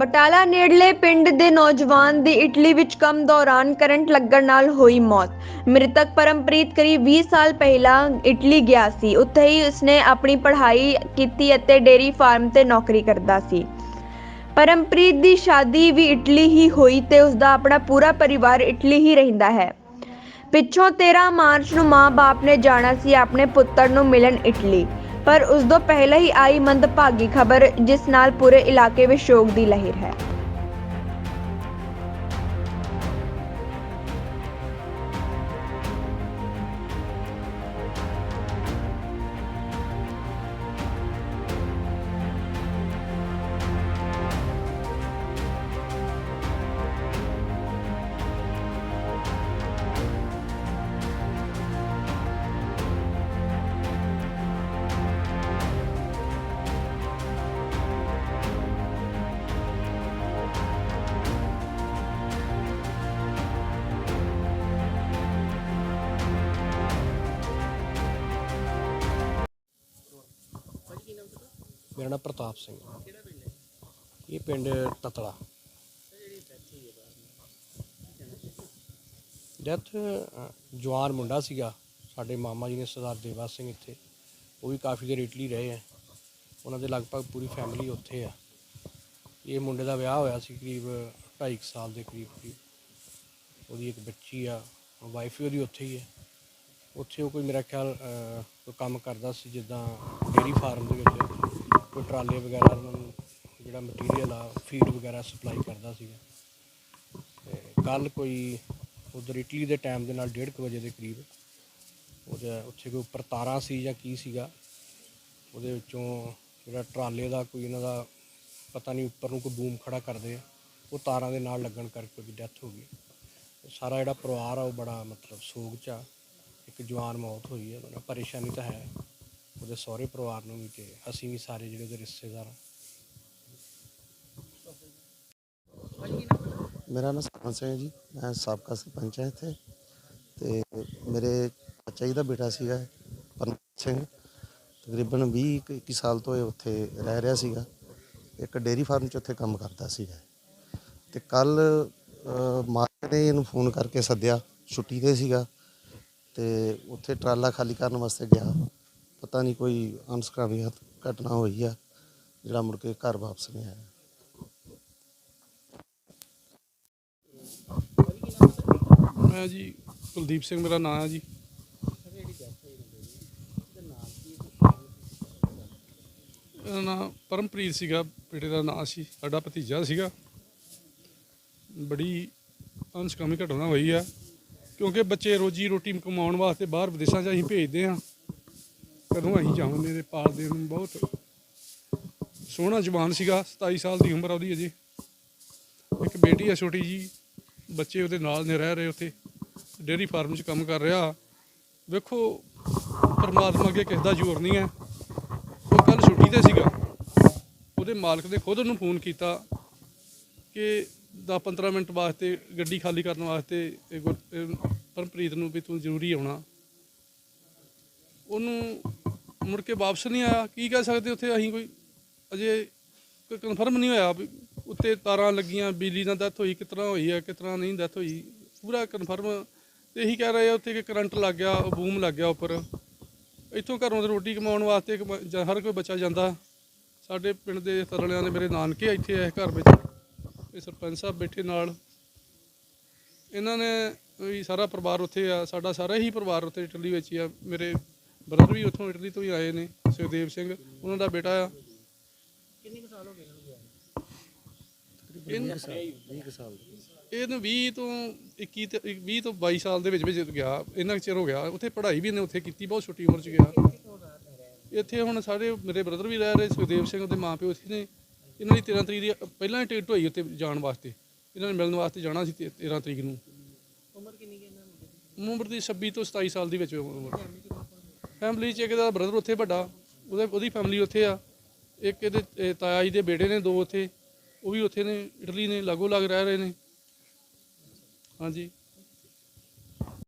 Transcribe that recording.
ਬਟਾਲਾ ਨੇੜਲੇ ਪਿੰਡ ਦੇ ਨੌਜਵਾਨ ਦੀ ਇਟਲੀ ਵਿੱਚ ਕੰਮ ਦੌਰਾਨ ਕਰੰਟ ਲੱਗਣ ਨਾਲ ਹੋਈ ਮੌਤ। ਮ੍ਰਿਤਕ ਪਰਮਪ੍ਰੀਤ ਕਰੀਬ 20 ਸਾਲ ਪਹਿਲਾਂ ਇਟਲੀ ਗਿਆ ਸੀ। ਉੱਥੇ ਹੀ ਉਸਨੇ ਆਪਣੀ ਪੜ੍ਹਾਈ ਕੀਤੀ ਅਤੇ ਡੇਰੀ ਫਾਰਮ ਤੇ ਨੌਕਰੀ ਕਰਦਾ ਸੀ। ਪਰਮਪ੍ਰੀਤ ਦੀ ਸ਼ਾਦੀ ਵੀ ਇਟਲੀ ਹੀ ਹੋਈ ਤੇ ਉਸਦਾ ਆਪਣਾ ਪੂਰਾ ਪਰਿਵਾਰ ਇਟਲੀ ਹੀ ਰਹਿੰਦਾ ਹੈ। ਪਿੱਛੋਂ 13 ਮਾਰਚ ਨੂੰ ਮਾਂ-ਬਾਪ ਨੇ ਜਾਣਾ ਸੀ ਆਪਣੇ ਪੁੱਤਰ ਨੂੰ ਮਿਲਣ ਇਟਲੀ। ਪਰ ਉਸ ਤੋਂ ਪਹਿਲਾਂ ਹੀ ਆਈ ਮੰਦਭਾਗੀ ਖਬਰ, ਜਿਸ ਨਾਲ ਪੂਰੇ ਇਲਾਕੇ ਵਿੱਚ ਸ਼ੋਕ ਦੀ ਲਹਿਰ ਹੈ। ਮੇਰਾ ਨਾਮ ਪ੍ਰਤਾਪ ਸਿੰਘ ਇਹ ਪਿੰਡ ਤਤਲਾ। ਡੈਥ ਜਵਾਨ ਮੁੰਡਾ ਸੀਗਾ। ਸਾਡੇ ਮਾਮਾ ਜੀ ਨੇ ਸਰਦਾਰ ਦੇਵਾ ਸਿੰਘ ਇੱਥੇ। ਉਹ ਵੀ ਕਾਫੀ ਦੇਰ ਇਟਲੀ ਰਹੇ ਆ ਉਹਨਾਂ ਦੇ ਲਗਭਗ ਪੂਰੀ ਫੈਮਿਲੀ ਉੱਥੇ ਆ। ਇਹ ਮੁੰਡੇ ਦਾ ਵਿਆਹ ਹੋਇਆ ਸੀ ਕਰੀਬ 2.5 ਸਾਲ ਦੇ ਕਰੀਬ ਕਰੀਬ। ਉਹਦੀ ਇੱਕ ਬੱਚੀ ਆ ਵਾਈਫ ਵੀ ਉਹਦੀ ਉੱਥੇ ਹੀ ਹੈ। ਉੱਥੇ ਉਹ ਕੋਈ ਮੇਰਾ ਖਿਆਲ ਅਹ, ਕੋਈ ਕੰਮ ਕਰਦਾ ਸੀ ਜਿੱਦਾਂ ਡੇਰੀ ਫਾਰਮ ਦੇ ਵਿੱਚ। ਕੋਈ ਟਰਾਲੇ ਵਗੈਰਾ ਉਹਨਾਂ ਨੂੰ ਜਿਹੜਾ ਮਟੀਰੀਅਲ ਆ ਫੀਡ ਵਗੈਰਾ ਸਪਲਾਈ ਕਰਦਾ ਸੀਗਾ। ਤੇ ਕੱਲ ਕੋਈ ਉਧਰ ਇਟਲੀ ਦੇ ਟਾਈਮ ਦੇ ਨਾਲ 1:30 ਵਜੇ ਦੇ ਕਰੀਬ ਉਹਦੇ ਉੱਥੇ ਕੋਈ ਉੱਪਰ ਤਾਰਾਂ ਸੀ ਜਾਂ ਕੀ ਸੀਗਾ, ਉਹਦੇ ਵਿੱਚੋਂ ਜਿਹੜਾ ਟਰਾਲੇ ਦਾ ਕੋਈ ਇਹਨਾਂ ਦਾ ਪਤਾ ਨਹੀਂ ਉੱਪਰ ਨੂੰ ਕੋਈ ਬੂਮ ਖੜਾ ਕਰਦੇ ਆ ਉਹ ਤਾਰਾਂ ਦੇ ਨਾਲ ਲੱਗਣ ਕਰਕੇ ਉਹਦੀ ਡੈਥ ਹੋ ਗਈ। ਸਾਰਾ ਜਿਹੜਾ ਪਰਿਵਾਰ ਆ ਉਹ ਬੜਾ ਮਤਲਬ ਸੋਗ ਚ ਆ, ਇੱਕ ਜਵਾਨ ਮੌਤ ਹੋਈ ਹੈ ਉਹਨਾਂ ਪਰੇਸ਼ਾਨੀ ਤਾਂ ਹੈ। ਉਹਦੇ ਸਹੁਰੇ ਪਰਿਵਾਰ ਨੂੰ ਵੀ ਤੇ ਅਸੀਂ ਵੀ ਸਾਰੇ ਜਿਹੜੇ ਉਹਦੇ ਰਿਸ਼ਤੇਦਾਰ ਆ ਮੇਰਾ ਨਾਮ ਸਰਪੰਚ ਸਿੰਘ ਹੈ ਜੀ। ਮੈਂ ਸਾਬਕਾ ਸਰਪੰਚ ਹਾਂ ਇੱਥੇ। ਤੇ ਮੇਰੇ ਚਾਚਾ ਜੀ ਦਾ ਬੇਟਾ ਸੀਗਾ, ਪਰਮਜੀਤ ਸਿੰਘ। ਤਕਰੀਬਨ 20 ਕੁ 21 ਸਾਲ ਤੋਂ ਇਹ ਉੱਥੇ ਰਹਿ ਰਿਹਾ ਸੀਗਾ। ਇੱਕ ਡੇਰੀ ਫਾਰਮ 'ਚ ਉੱਥੇ ਕੰਮ ਕਰਦਾ ਸੀਗਾ। ਤੇ ਕੱਲ ਮਾਲਕ ਨੇ ਇਹਨੂੰ ਫੋਨ ਕਰਕੇ ਸੱਦਿਆ, ਛੁੱਟੀ ਤੇ ਸੀਗਾ। ਤੇ ਉੱਥੇ ਟਰਾਲਾ ਖਾਲੀ ਕਰਨ ਵਾਸਤੇ ਗਿਆ। ਪਤਾ ਨਹੀਂ ਕੋਈ ਅਨਸਕਾਮੀ ਘਟਨਾ ਹੋਈ ਆ, ਜਿਹੜਾ ਮੁੜ ਕੇ ਘਰ ਵਾਪਸ ਨਹੀਂ ਆਇਆ। ਮੈਂ ਜੀ ਕੁਲਦੀਪ ਸਿੰਘ, ਮੇਰਾ ਨਾਮ ਹੈ ਜੀ। ਇਹਦਾ ਨਾਮ ਪਰਮਪ੍ਰੀਤ ਸੀਗਾ, ਬੇਟੇ ਦਾ ਨਾਮ ਸੀ, ਸਾਡਾ ਭਤੀਜਾ ਸੀਗਾ। ਬੜੀ ਅਨਸਕਾਮੀ ਘਟਨਾ ਹੋਈ ਆ, ਕਿਉਂਕਿ ਬੱਚੇ ਰੋਜੀ ਰੋਟੀ ਕਮਾਉਣ ਵਾਸਤੇ ਬਾਹਰ ਵਿਦੇਸ਼ਾਂ 'ਚ ਅਸੀਂ ਭੇਜਦੇ ਆ ਕਦੋਂ ਅਸੀਂ ਜਾਵਾਂਦੇ ਤੇ ਪਾਲਦੇ ਨੂੰ ਬਹੁਤ। ਸੋਹਣਾ ਜਵਾਨ ਸੀਗਾ 27 ਸਾਲ ਦੀ ਉਮਰ ਆ ਉਹਦੀ ਅਜੇ। ਇੱਕ ਬੇਟੀ ਆ ਛੋਟੀ ਜੀ, ਬੱਚੇ ਉਹਦੇ ਨਾਲ ਨੇ, ਰਹਿ ਰਹੇ ਉੱਥੇ। ਡੇਅਰੀ ਫਾਰਮ 'ਚ ਕੰਮ ਕਰ ਰਿਹਾ। ਵੇਖੋ, ਪਰਮਾਤਮਾ ਅੱਗੇ ਕਿਸ ਦਾ ਜ਼ੋਰ ਨਹੀਂ ਹੈ। ਉਹ ਕੱਲ ਛੁੱਟੀ ਤੇ ਸੀਗਾ। ਉਹਦੇ ਮਾਲਕ ਨੇ ਖੁਦ ਉਹਨੂੰ ਫੋਨ ਕੀਤਾ ਕਿ 10-15 ਮਿੰਟ ਵਾਸਤੇ ਗੱਡੀ ਖਾਲੀ ਕਰਨ ਵਾਸਤੇ ਪਰਮਪ੍ਰੀਤ ਨੂੰ ਵੀ ਤੂੰ ਜ਼ਰੂਰੀ ਆਉਣਾ। ਉਹਨੂੰ ਮੁੜ ਕੇ ਵਾਪਸ ਨਹੀਂ ਆਇਆ। ਕੀ ਕਹਿ ਸਕਦੇ ਉੱਥੇ ਅਸੀਂ ਕੋਈ? ਅਜੇ ਕੋਈ ਕਨਫਰਮ ਨਹੀਂ ਹੋਇਆ ਵੀ ਉੱਤੇ ਤਾਰਾਂ ਲੱਗੀਆਂ, ਬਿਜਲੀ ਨਾਲ ਡੈਥ ਹੋਈ, ਕਿਤਨਾ ਹੋਈ ਹੈ ਕਿਸ ਤਰ੍ਹਾਂ ਨਹੀਂ ਡੈਥ ਹੋਈ। ਪੂਰਾ ਕਨਫਰਮ ਤੇ ਇਹੀ ਕਹਿ ਰਹੇ ਆ ਉੱਥੇ ਕਿ ਕਰੰਟ ਲੱਗ ਗਿਆ ਬੂਮ ਲੱਗ ਗਿਆ ਉੱਪਰ। ਇੱਥੋਂ ਘਰੋਂ ਰੋਟੀ ਕਮਾਉਣ ਵਾਸਤੇ ਇੱਕ ਬ- ਹਰ ਕੋਈ ਬੱਚਾ ਜਾਂਦਾ। ਸਾਡੇ ਪਿੰਡ ਦੇ ਤਰਲਿਆਂ ਦੇ ਮੇਰੇ ਨਾਨਕੇ ਇੱਥੇ ਇਸ ਘਰ ਵਿੱਚ। ਇਹ ਸਰਪੰਚ ਸਾਹਿਬ ਬੈਠੇ ਨਾਲ। ਇਹਨਾਂ ਨੇ ਵੀ ਸਾਰਾ ਪਰਿਵਾਰ ਉੱਥੇ ਆ, ਸਾਡਾ ਸਾਰਾ ਹੀ ਪਰਿਵਾਰ ਉੱਥੇ ਇਟਲੀ ਵਿੱਚ ਹੀ ਆ। ਮੇਰੇ ਬ੍ਰਦਰ ਵੀ ਉੱਥੋਂ ਇਟਲੀ ਤੋਂ ਹੀ ਆਏ ਨੇ ਸੁਖਦੇਵ ਸਿੰਘ ਉਹਨਾਂ ਦਾ ਬੇਟਾ ਆ। ਕਿੰਨੇ ਸਾਲ 20 ਸਾਲ। ਇਹਨੂੰ 20 ਤੋਂ 21 ਤੇ 20 ਤੋਂ 22 ਸਾਲ ਦੇ ਵਿੱਚ ਵਿੱਚ ਗਿਆ ਕੁ ਚਿਰ ਹੋ ਗਿਆ। ਉੱਥੇ ਪੜ੍ਹਾਈ ਵੀ ਇਹਨੇ ਉੱਥੇ ਕੀਤੀ ਬਹੁਤ ਛੋਟੀ ਉਮਰ 'ਚ ਗਿਆ। ਇੱਥੇ ਹੁਣ ਸਾਰੇ ਮੇਰੇ ਬ੍ਰਦਰ ਵੀ ਰਹਿ ਰਹੇ ਸੁਖਦੇਵ ਸਿੰਘ ਦੇ ਮਾਂ ਪਿਓ ਇੱਥੇ ਨੇ। ਇਹਨਾਂ ਦੀ 13 ਤਰੀਕ ਦੀ ਪਹਿਲਾਂ ਹੀ ਟਿਕਟ ਹੋਈ ਉੱਥੇ ਜਾਣ ਵਾਸਤੇ। ਇਹਨਾਂ ਨੇ ਮਿਲਣ ਵਾਸਤੇ ਜਾਣਾ ਸੀ ਤੇ- 13 ਤਰੀਕ ਨੂੰ। ਉਮਰ ਕਿੰਨੀ ਹੈ ਇਹਨਾਂ ਉਮਰ ਦੀ 26 ਤੋਂ 27 ਸਾਲ ਦੀ ਵਿੱਚ ਉਮਰ। ਫੈਮਿਲੀ 'ਚ ਇੱਕ ਦਾ ਬ੍ਰਦਰ ਉੱਥੇ ਵੱਡਾ, ਉਹਦੇ, ਉਹਦੀ ਫੈਮਿਲੀ ਉੱਥੇ ਆ। ਇੱਕ ਇਹਦੇ, ਇਹ ਤਾਇਆ ਜੀ ਦੇ ਬੇਟੇ ਨੇ ਦੋ ਉੱਥੇ, ਉਹ ਵੀ ਉੱਥੇ ਨੇ, ਇਟਲੀ ਨੇ, ਲਾਗੋ ਲੱਗ ਰਹਿ ਰਹੇ ਨੇ। ਹਾਂਜੀ।